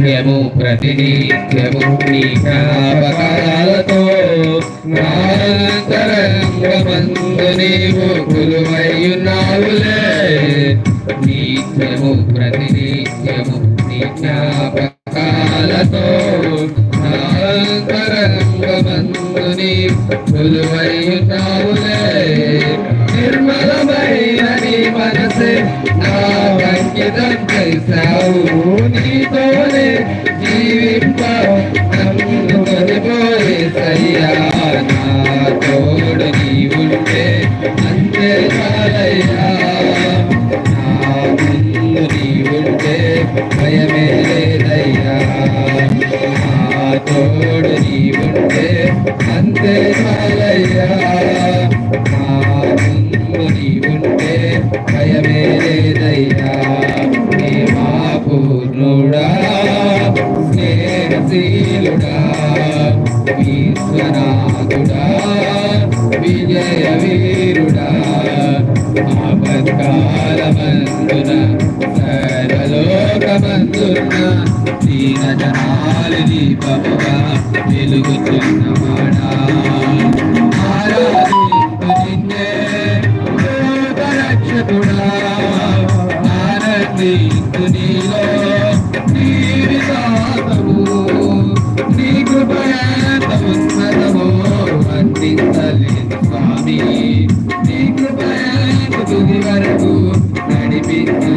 నిత్యము ప్రతినిత్యము నీ జ్ఞాపకాలతో నాంతరంగమందు నీవు కొలువైయున్నావులే. నిత్యము ప్రతినిత్యము నీ జ్ఞాపకాలతో నాంతరంగమందు నీవు కొలువైయున్నావులే. నిర్మలమైన నీ మనసే నా అంకితం అంతే చాలయ్యా నా ముందు భయమే లేదయ్యా. నీ మా పూర్ణుడా స్నేహశీలుడా విశ్వనాథుడా విజయ వీరుడా సర్వలోకమందున దీన జనాలు దీపముగా వెలుగుతున్నవాడా ఆరాధింపు నిన్నే లోకరక్షకుడా నీలో నీ ఉన్నతమో స్వామి నీ తుది వరకు నడిపించు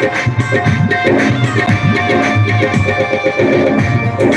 Thank you.